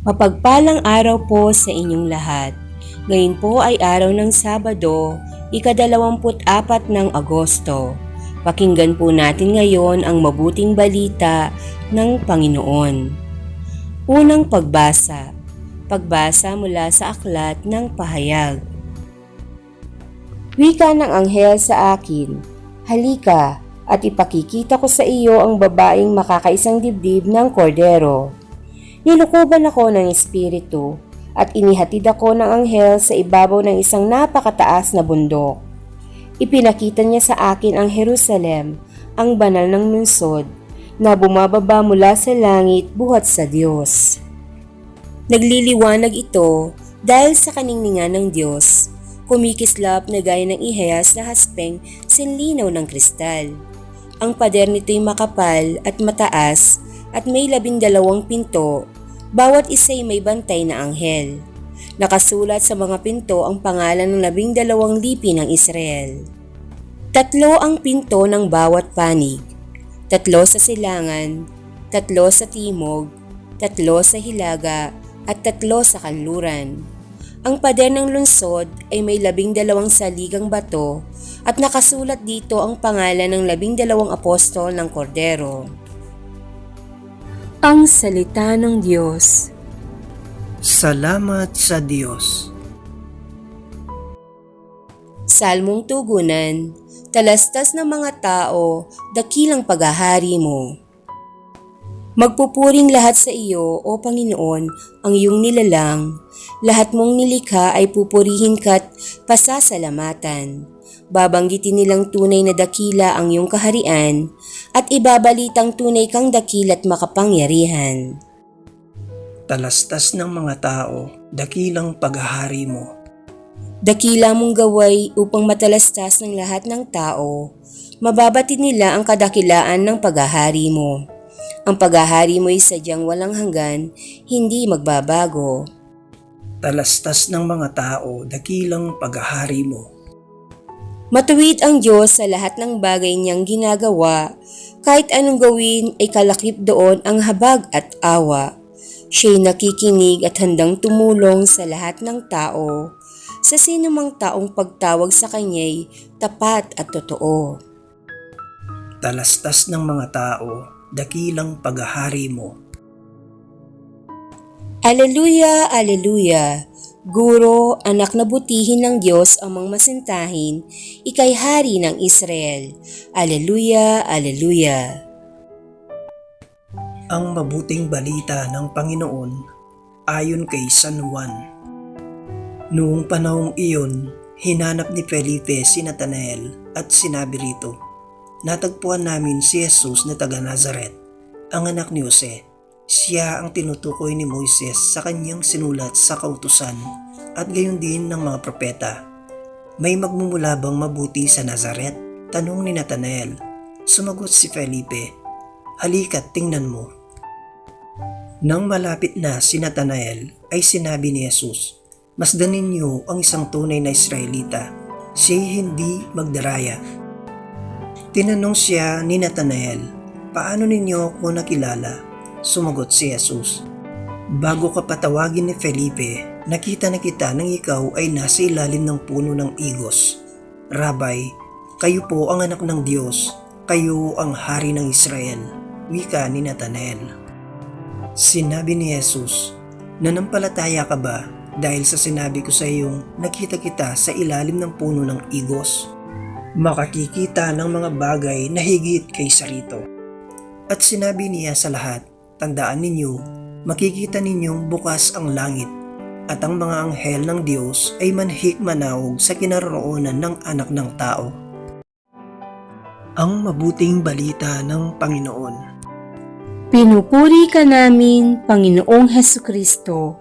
Mapagpalang araw po sa inyong lahat. Ngayon po ay araw ng Sabado, ikadalawamput apat ng Agosto. Pakinggan po natin ngayon ang mabuting balita ng Panginoon. Unang pagbasa. Pagbasa mula sa aklat ng pahayag. Wika ng anghel sa akin, Halika at ipakikita ko sa iyo ang babaeng makakaisang dibdib ng kordero. Nilukuban ako ng espiritu at inihatid ako ng anghel sa ibabaw ng isang napakataas na bundok. Ipinakita niya sa akin ang Jerusalem, ang banal ng lungsod, na bumababa mula sa langit buhat sa Diyos. Nagliliwanag ito dahil sa kaningningan ng Diyos, kumikislap na gaya ng ihayas na haspeng sinlinaw ng kristal. Ang pader nito'y makapal at mataas at may labindalawang pinto, bawat isa'y may bantay na anghel. Nakasulat sa mga pinto ang pangalan ng labing dalawang lipi ng Israel. Tatlo ang pinto ng bawat panig. Tatlo sa silangan, tatlo sa timog, tatlo sa hilaga, at tatlo sa kanluran. Ang pader ng lungsod ay may labing dalawang saligang bato at nakasulat dito ang pangalan ng labing dalawang apostol ng kordero. Ang Salita ng Diyos Salamat sa Diyos. Salmong Tugunan Talastas ng mga tao, dakilang paghahari mo. Magpupuring lahat sa iyo, O Panginoon, ang iyong nilalang. Lahat mong nilikha ay pupurihin ka't pasasalamatan. Babanggitin nilang tunay na dakila ang iyong kaharian at ibabalitang tunay kang dakila't makapangyarihan. Talastas ng mga tao, dakilang paghahari mo. Dakila mong gaway upang matalastas ng lahat ng tao. Mababati nila ang kadakilaan ng paghahari mo. Ang paghahari mo ay sadyang walang hanggan, hindi magbabago. Talastas ng mga tao, dakilang paghahari mo. Matuwid ang Diyos sa lahat ng bagay niyang ginagawa. Kahit anong gawin ay kalakip doon ang habag at awa. Siya'y nakikinig at handang tumulong sa lahat ng tao. Sa sinumang taong pagtawag sa kanya'y tapat at totoo. Talastas ng mga tao, dakilang paghahari mo. Aleluya, aleluya. Guro, anak na butihin ng Diyos ang mga masintahin, ikay hari ng Israel. Aleluya, aleluya. Ang mabuting balita ng Panginoon ayon kay San Juan. Noong panahong iyon, hinanap ni Felipe si Natanael at sinabi rito, Natagpuan namin si Jesus na taga Nazaret, ang anak ni Jose. Siya ang tinutukoy ni Moises sa kanyang sinulat sa kautusan at gayon din ng mga propeta. May magmumula bang mabuti sa Nazaret? Tanong ni Natanael. Sumagot si Felipe, Halika't tingnan mo. Nang malapit na si Natanael ay sinabi ni Jesus, Masdanin niyo ang isang tunay na Israelita. Siya'y hindi magdaraya. Tinanong siya ni Natanael, Paano ninyo ako nakilala? Sumagot si Jesus, Bago ka patawagin ni Felipe, nakita na kita nang ikaw ay nasa ilalim ng puno ng igos. Rabay, kayo po ang anak ng Diyos, kayo ang hari ng Israel. Wika ni Natanael. Sinabi ni Jesus, Nanampalataya ka ba dahil sa sinabi ko sa iyong nakita kita sa ilalim ng puno ng igos? Makakikita ng mga bagay na higit kaysa rito. At sinabi niya sa lahat, Tandaan ninyo, makikita ninyong bukas ang langit at ang mga anghel ng Diyos ay manhik manawag sa kinaroroonan ng anak ng tao. Ang mabuting balita ng Panginoon. Pinupuri ka namin, Panginoong Heso Kristo.